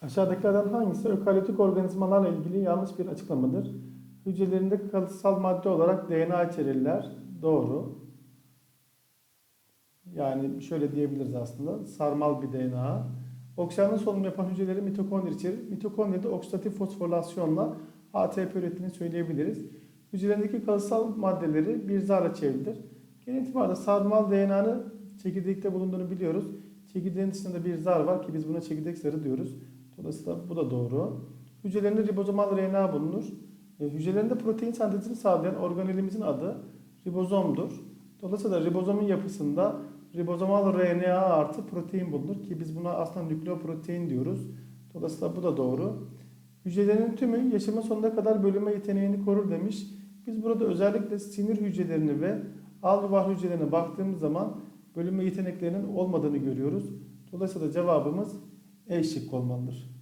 Aşağıdakilerden hangisi ökaryotik organizmalarla ilgili yanlış bir açıklamadır? Hücrelerinde kalıtsal madde olarak DNA içerirler. Doğru. Yani şöyle diyebiliriz aslında. Sarmal bir DNA. Oksijenli solunum yapan hücreleri mitokondri içerir. Mitokondride oksidatif fosforilasyonla ATP ürettiğini söyleyebiliriz. Hücrelerindeki kalıtsal maddeleri bir zarla çevrilir. Genel itibariyle sarmal DNA'nın çekirdekte bulunduğunu biliyoruz. Çekirdeğin dışında bir zar var ki biz buna çekirdek zarı diyoruz. Dolayısıyla bu da doğru. Hücrelerinde ribozomal RNA bulunur. E, hücrelerinde protein sentezini sağlayan organelimizin adı ribozomdur. Dolayısıyla ribozomun yapısında ribozomal RNA artı protein bulunur ki biz buna aslında nükleoprotein diyoruz. Dolayısıyla bu da doğru. Hücrelerin tümü yaşamın sonuna kadar bölünme yeteneğini korur demiş. Biz burada özellikle sinir hücrelerini ve alveolar hücrelerine baktığımız zaman bölünme yeteneklerinin olmadığını görüyoruz. Dolayısıyla cevabımız E şıkkı olmalıdır.